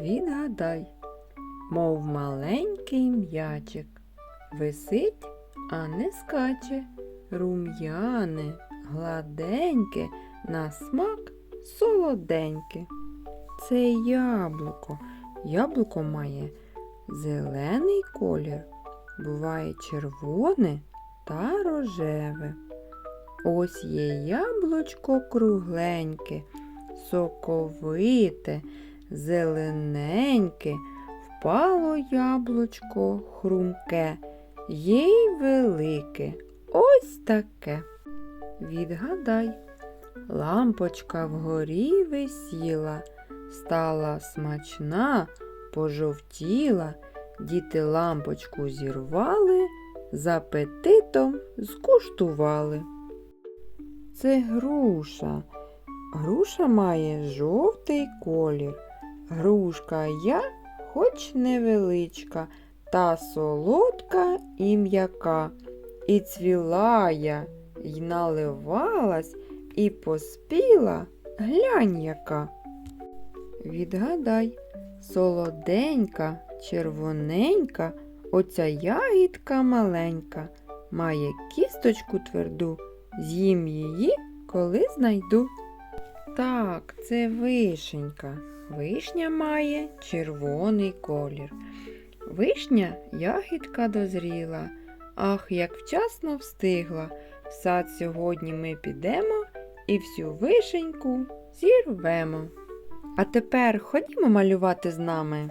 Відгадай, мов маленький м'ячик, висить, а не скаче, рум'яне, гладеньке, на смак солоденьке. Це яблуко. Яблуко має зелений колір, буває червоне та рожеве. Ось є яблучко кругленьке, соковите, зелененьке, впало яблучко хрумке, є й велике, ось таке. Відгадай, лампочка вгорі висіла, стала смачна, пожовтіла, діти лампочку зірвали, з апетитом скуштували. Це груша. Груша має жовтий колір. Грушка я, хоч невеличка, та солодка і м'яка. І цвіла я, й наливалась, і поспіла, глянь яка. Відгадай, солоденька, червоненька, оця ягідка маленька, має кісточку тверду, з'їм її, коли знайду. Так, це вишенька. Вишня має червоний колір. Вишня ягідка дозріла. Ах, як вчасно встигла. В сад сьогодні ми підемо і всю вишеньку зірвемо. А тепер ходімо малювати з нами.